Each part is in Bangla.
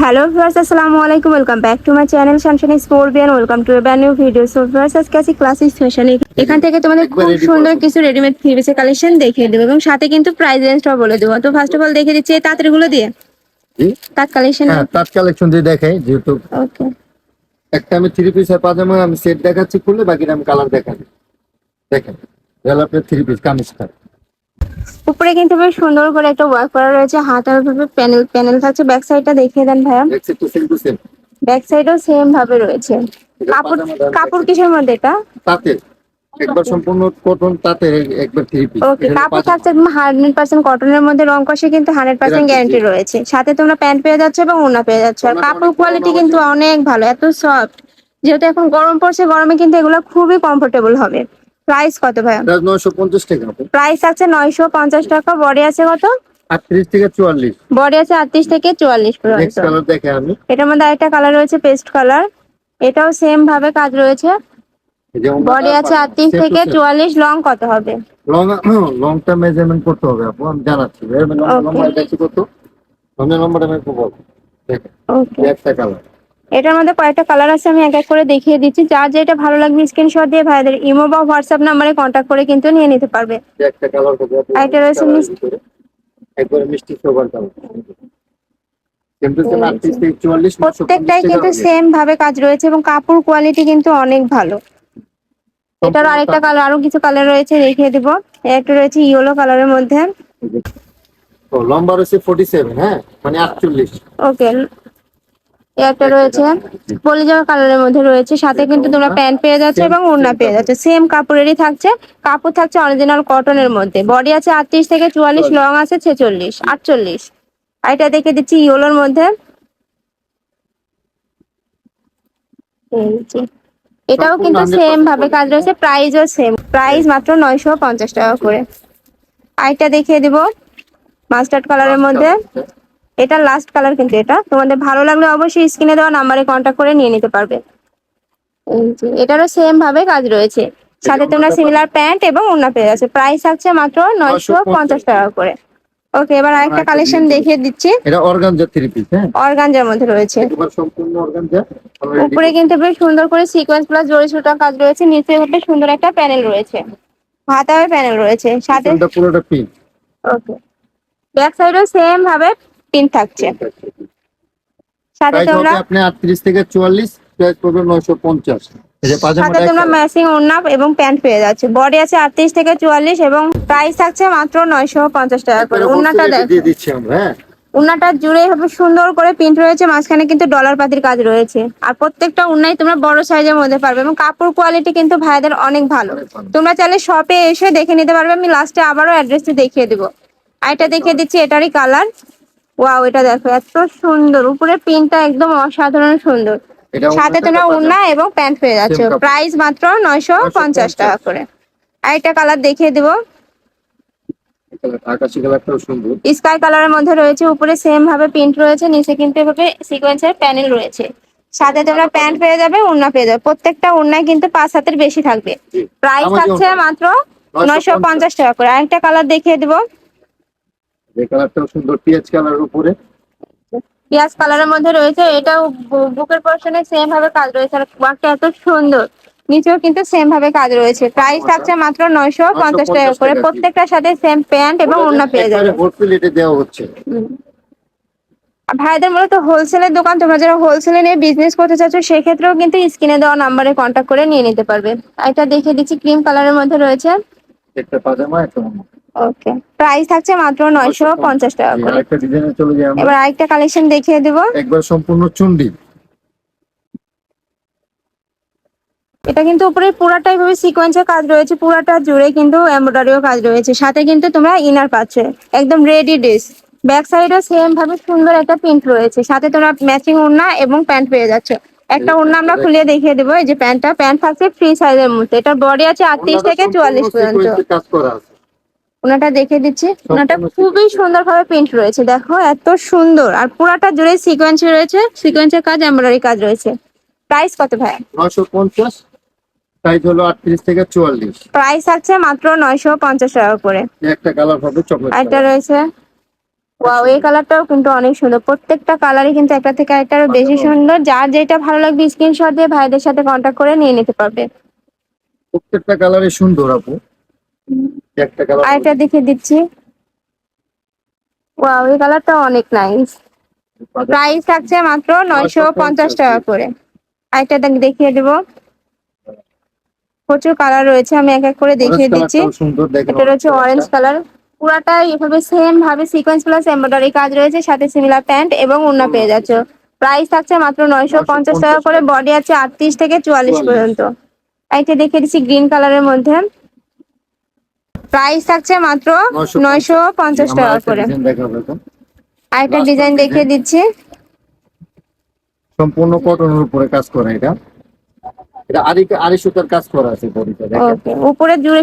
হ্যালো ভিউয়ার্স আসসালামু আলাইকুম welcome back to my channel শানশানি sport বিয়ান ওয়েলকাম টু ব্যান নিউ ভিডিও সো ভিউয়ার্স আজকে আছি ক্লাসিক ফ্যাশন এখান থেকে তোমাদের খুব সুন্দর কিছু রেডিমেড থ্রি পিসের কালেকশন দেখিয়ে দেবো এবং সাথে কিন্তু প্রাইস রেঞ্জটাও বলে দেবো। তো ফার্স্ট অফ অল দেখে দিচ্ছি এই তাঁতেরগুলো দিয়ে তাঁত কালেকশন হ্যাঁ তার কালেকশন দিয়ে দেখাই যেহেতু ওকে একটা আমি থ্রি পিসের পাজামা আমি সেট দেখাচ্ছি খুললে বাকিটা আমি কালার দেখাবো দেখেন গেল আপনার থ্রি পিস কামিজটা উপরে কিন্তু বেশ সুন্দর করে একটা ওয়ার্ক করা রয়েছে হাতার ভাবে প্যানেল প্যানেল থাকছে ব্যাক সাইডটা দেখিয়ে দেন ভাইয়া। ব্যাক সাইডও সেম ভাবে রয়েছে। কাপড় কাপড় কিসের মধ্যে এটা? তাতে। একবার সম্পূর্ণ কটন তাতে একবার থ্রি পিস ওকে কাপড় থাকছে একদম হান্ড্রেড পার্সেন্ট কটনের মধ্যে রং কষে কিন্তু হান্ড্রেড পার্সেন্ট Guarantee, গ্যারান্টি রয়েছে। সাথে তোমরা প্যান্ট পেয়ে যাচ্ছ এবং ওনা পেয়ে যাচ্ছ। আর কাপড় কোয়ালিটি কিন্তু অনেক ভালো এত সফট যেহেতু এখন গরম পড়ছে গরমে কিন্তু এগুলো খুবই কমফোর্টেবল হবে। প্রাইস কত ভাইয়া নয়শো পঞ্চাশ টাকা প্রাইস আছে নয়শো পঞ্চাশ টাকা বডি আছে কত? আটত্রিশ থেকে চুয়াল্লিশ। বডি আছে আটত্রিশ থেকে চুয়াল্লিশ পর্যন্ত। নেক্সট কালার দেখে আমি। এটার মধ্যে আরেকটা কালার রয়েছে পেস্ট কালার এটাও সেম ভাবে কাজ রয়েছে। বডি আছে আটত্রিশ থেকে চুয়াল্লিশ লং কত হবে? লং লংটা মেজারমেন্ট করতে হবে আপু আমি জানাচ্ছি। লম্বা দেখছি কত? লংয়ের লম্বাটা আমি একটু বলব। দেখেন ওকে একটা কালার এটার মধ্যে কয়েকটা কালার আছে আমি এক এক করে দেখিয়ে দিচ্ছি। যার যেটা ভালো লাগবে স্ক্রিনশট দিয়ে ভাইদের ইমো বা হোয়াটসঅ্যাপ নাম্বারে কন্ট্যাক্ট করে কিন্তু নিয়ে নিতে পারবে। একটা কালার আপু, রয়েছে মিষ্টি। একবারে মিষ্টি সোবার কালার প্রত্যেকটাই কিন্তু সেম ভাবে কাজ রয়েছে এবং কাপড় কোয়ালিটি কিন্তু অনেক ভালো। এটার আরেকটা কালার আরও কিছু কালার রয়েছে দেখিয়ে দিব। একটা রয়েছে ইয়েলো কালারের মধ্যে। ও লম্বা রয়েছে ফোর্টি সেভেন হ্যাঁ? মানে আটচল্লিশ। ওকে একটা রয়েছে। পলিজার কালারের মধ্যে রয়েছে। সাথে কিন্তু তোমরা প্যান্ট পেয়ে যাচ্ছে এবং ওড়না পেয়ে যাচ্ছে। সেম কাপড়েরই থাকছে। কাপড় থাকছে অরিজিনাল কটনের মধ্যে। বডি আছে আটত্রিশ থেকে চুয়াল্লিশ লং আছে ছেচল্লিশ আটচল্লিশ। আর এটা দেখে দিচ্ছি ইয়েলোর মধ্যে। এটাও কিন্তু সেম ভাবে কাজ রয়েছে। প্রাইসও সেম প্রাইস মাত্র নয়শো পঞ্চাশ টাকা করে। আরেকটা দেখিয়ে দিব। মাস্টার্ড কালারের মধ্যে। এটা লাস্ট কালার কিন্তু এটা। তোমাদের ভালো লাগলে অবশ্যই স্ক্রিনে দেওয়া নাম্বারে কন্ট্যাক্ট করে নিয়ে নিতে পারবে। এটারও সেম ভাবে কাজ রয়েছে। সাথে তোমরা সিমিলার প্যান্ট এবং ওড়না পেয়ে যাচ্ছে প্রাইস আছে মাত্র নয়শো পঞ্চাশ টাকা করে। ওকে এবার আরেকটা কালেকশন দেখিয়ে দিচ্ছি। এটা অর্গানজা থ্রি পিস হ্যাঁ? অর্গানজার মধ্যে রয়েছে। সম্পূর্ণ অর্গানজা উপরে কিন্তু বেশ সুন্দর করে সিকোয়েন্স প্লাস জড়ি সুতা কাজ রয়েছে। নিচে বেশ সুন্দর একটা প্যানেল রয়েছে। হাতায় প্যানেল রয়েছে। সাথে পুরোটা পিঙ্ক ওকে ব্যাক সাইডেও সেম ভাবে পিন থাকছে। সাথে তোমরা আপনি আটত্রিশ থেকে চুয়াল্লিশ প্রাইস পড়বে নয়শো পঞ্চাশ। এই যে সাথে পাজামাটা তোমরা ম্যাচিং ওড়না এবং প্যান্ট পেয়ে যাচ্ছে। বডি আছে আটত্রিশ থেকে চুয়াল্লিশ এবং প্রাইস থাকছে মাত্র নয়শো পঞ্চাশ টাকা করে। ওড়নাটা দিয়ে দিচ্ছি আমরা হ্যাঁ। জুড়ে হবে সুন্দর করে প্রিন্ট রয়েছে মাঝখানে কিন্তু ডলার পাতির কাজ রয়েছে। আর প্রত্যেকটা ওড়নাই তোমরা বড় সাইজের মধ্যে পারবে এবং কাপড় কোয়ালিটি কিন্তু ভাইদের অনেক ভালো। অনেক ভালো। তোমরা চাইলে শপে এসে দেখে নিতে পারবে। আমি লাস্টে আবারও অ্যাড্রেসটি দেখিয়ে দেবো। আর এটা দেখিয়ে দিচ্ছি এটারই কালার ওয়াও এটা দেখো এত সুন্দর। উপরে প্রিন্টটা একদম অসাধারণ সুন্দর। সাথে তোমরা। ওড়না এবং প্যান্ট পেয়ে যাচ্ছ। প্রাইস মাত্র নয়শো পঞ্চাশ 950 টাকা করে। আর একটা কালার দেখিয়ে দেবো। স্কাই কালারের মধ্যে রয়েছে উপরে সেম ভাবে প্রিন্ট রয়েছে নিচে কিন্তু এভাবে সিকোয়েন্সের প্যানেল রয়েছে। সাথে তোমরা প্যান্ট পেয়ে যাবে ওড়না পেয়ে যাবে। প্রত্যেকটা ওড়নায় কিন্তু পাঁচ হাতের বেশি থাকবে। প্রাইস থাকছে মাত্র 950 নয়শো পঞ্চাশ টাকা করে। আরেকটা কালার দেখিয়ে দিব। এই কালারটাও সুন্দর পিএচ কালার উপরে। পিয়াজ কালারের মধ্যে রয়েছে এটাও বুকের পোর্শনে সেম ভাবে কাজ রয়েছে আর ওয়ার্কটা এত সুন্দর। নিচেও কিন্তু সেম ভাবে কাজ রয়েছে। প্রাইস থাকছে মাত্র নয়শো পঞ্চাশ টাকা করে। প্রত্যেকটার সাথে সেম প্যান্ট এবং ওড়না পেয়ে যাবে। দেওয়া হচ্ছে। ভাইদের মূলত হোলসেলের দোকান তোমরা যারা হোলসেলে নিয়ে বিজনেস করতে চাচ্ছ সেক্ষেত্রেও কিন্তু স্ক্রিনে দেওয়া নাম্বারে কন্ট্যাক্ট করে নিয়ে নিতে পারবে। এটা দেখে দিচ্ছি ক্রিম কালারের মধ্যে রয়েছে। একটা পাজামা একটা। ওকে প্রাইস থাকছে মাত্র নয়শো পঞ্চাশ। টাকা করে। আরেকটা ডিজাইনে চলে যাই আমরা। এবার আরেকটা কালেকশন দেখিয়ে দেবো। একবার সম্পূর্ণ চুন্ডি। এটা কিন্তু উপরে পুরাটাই ভাবে সিকোয়েন্সের কাজ রয়েছে পুরাটা জুড়ে কিন্তু এমব্রয়ডারিও কাজ রয়েছে। সাথে কিন্তু তোমরা ইনার পাচ্ছ একদম রেডি ড্রেস ব্যাক সাইডও সেম ভাবে সুন্দর একটা প্রিন্ট রয়েছে। সাথে তোমরা ম্যাচিং ওড়না এবং প্যান্ট পেয়ে যাচ্ছ। একটা ওড়না আমরা খুলে দেখিয়ে দেবো এই যে প্যান্টটা প্যান্ট থাকছে ফ্রি সাইজের মধ্যে। এটার বডি আছে আটত্রিশ থেকে চুয়াল্লিশ পর্যন্ত। কাজ করা আছে। ওনাটা দেখে দিচ্ছি। ওনাটা খুবই সুন্দর ভাবে প্রিন্ট রয়েছে। দেখো এত সুন্দর। আর পুরাটা জুড়ে সিকোয়েন্স রয়েছে। সিকোয়েন্সের কাজ এমব্রয়ডারি কাজ রয়েছে। প্রাইস কত ভাই? নয়শো পঞ্চাশ। সাইজ হলো আটত্রিশ থেকে চুয়াল্লিশ। প্রাইস থাকছে মাত্র নয়শো পঞ্চাশ টাকা করে একটা কালার হবে চকলেট আরেকটা রয়েছে। ওয়াও এই কালারটাও কিন্তু অনেক সুন্দর। প্রত্যেকটা কালারই কিন্তু একটা থেকে একটা আরও বেশি সুন্দর। যার যেটা ভালো লাগবে স্ক্রিনশট দিয়ে ভাইদের সাথে কন্ট্যাক্ট করে নিয়ে নিতে পারবে। প্রত্যেকটা কালারই সুন্দর আপু। আরেকটা দেখে দিচ্ছি। ওয়াও এই কালারটা অনেক নাইস প্রাইস থাকছে মাত্র নয়শো পঞ্চাশ টাকা করে। আরেকটা দেখ- দেখিয়ে দেবো। প্রচুর কালার রয়েছে আমি এক এক করে দেখিয়ে দিচ্ছি। এটা রয়েছে অরেঞ্জ কালার পুরাটাই এভাবে সেম ভাবে সিকোয়েন্স প্লাস এমব্রয়ডারি কাজ রয়েছে সাথে সিমিলার প্যান্ট এবং ওড়না পেয়ে যাচ্ছ। প্রাইস থাকছে মাত্র নয়শো পঞ্চাশ টাকা করে। বডি আছে আটত্রিশ থেকে চুয়াল্লিশ পর্যন্ত। এইটা দেখিয়ে দিচ্ছি গ্রিন কালারের মধ্যে। প্রাইস থাকছে মাত্র নয়শো পঞ্চাশ টাকা করে। আরেকটা ডিজাইন দেখিয়ে দিচ্ছি। সম্পূর্ণ কটনের উপরে কাজ করা এটা। এটা আড়ি আড়ি সুতার কাজ করা আছে বডিটা দেখেন। উপরে জুড়ে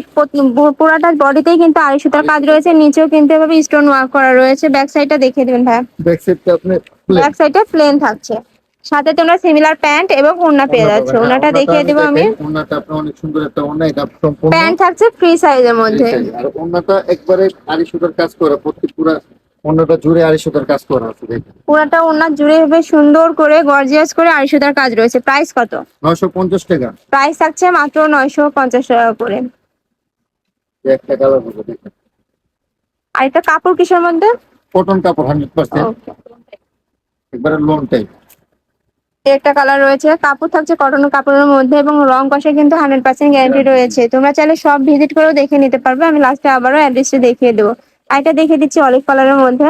পুরাটা বডিতেই কিন্তু সুতার কাজ রয়েছে। নিচেও কিন্তু এভাবে স্টোন ওয়ার্ক করা রয়েছে। ব্যাক সাইডটা দেখিয়ে দেবেন ভাই ব্যাক সাইডটা আপনি ব্যাক সাইডে প্লেন থাকছে। সাথে তোমরা সিমিলার প্যান্ট এবং ওড়না পেয়ে যাচ্ছ। ওড়নাটা হ্যাঁ, দেখিয়ে দেবো আমি ওড়নাটা আপনার অনেক সুন্দর একটা ওড়না এটা সম্পূর্ণ প্যান্ট থাকছে ফ্রি সাইজের মধ্যে। আর ওড়নাটা একবারে আড়ি সুতার কাজ করা প্রত্যেক পুরা ওড়নাটা জুড়ে আড়ি সুতার কাজ করা আছে দেখেন। পুরাটা ওড়না জুড়ে এভাবে সুন্দর করে গর্জিয়াস করে আড়াই সুতার কাজ রয়েছে। প্রাইস কত? নয়শো পঞ্চাশ টাকা। প্রাইস থাকছে মাত্র নয়শো পঞ্চাশ টাকা করে একটা কালার হবে দেখেন। আর এটা কাপড় কিসের মধ্যে? কটন কাপড় হান্ড্রেড পার্সেন্ট Okay. একবারে লোন টাইপ একটা কালার রয়েছে। কাপড় থাকছে কটন কাপড়ের মধ্যে এবং রং কষে কিন্তু হান্ড্রেড পার্সেন্ট গ্যারান্টি রয়েছে। তোমরা চাইলে সব ভিজিট করেও দেখে নিতে পারবে। আমি লাস্টে আবারও অ্যাড্রেসটা দেখিয়ে দেবো। এটা দেখিয়ে দিচ্ছি অলিভ কালারের মধ্যে।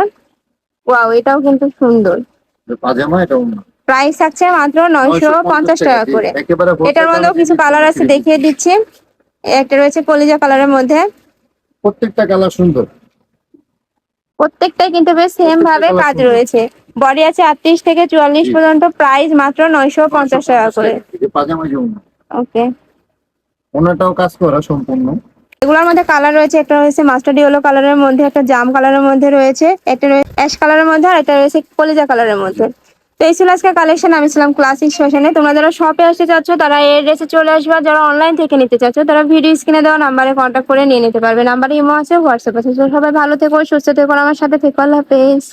ওয়াও এটাও কিন্তু সুন্দর। পাজামা এটা প্রাইস থাকছে মাত্র নয়শো পঞ্চাশ টাকা করে। এটার মধ্যেও কিছু কালার আছে দেখিয়ে দিচ্ছি। একটা রয়েছে কলিজা কালারের মধ্যে। প্রত্যেকটা কালার সুন্দর। প্রত্যেকটাই কিন্তু বেশ সেম ভাবে কাজ রয়েছে। বডি আছে আটত্রিশ থেকে চুয়াল্লিশ পর্যন্ত প্রাইস মাত্র নয়শো পঞ্চাশ টাকা করে। ওকে। ওড়নাটাও কাজ করা সম্পূর্ণ। এগুলোর মধ্যে কালার রয়েছে একটা রয়েছে মাস্টার্ড ইয়েলো কালারের মধ্যে একটা জাম কালারের মধ্যে রয়েছে একটা অ্যাশ কালারের মধ্যে আর একটা রয়েছে কলিজা কালারের মধ্যে। তো এই ছিল আজকে কালেকশন আমি ছিলাম ক্লাসিক ফ্যাশনে তোমরা যারা শপে আসতে চাচ্ছ তারা এই ড্রেসে চলে আসবে যারা অনলাইন থেকে নিতে চাচ্ছ তারা ভিডিও স্ক্রিনে দেওয়া নাম্বারে কন্ট্যাক্ট করে নিয়ে নিতে পারবে। নাম্বারে ইমো আছে হোয়াটসঅ্যাপ আছে। সবাই ভালো থেকো সুস্থ থেকো আমার সাথে থেকো। আল্লাহ হাফেজ।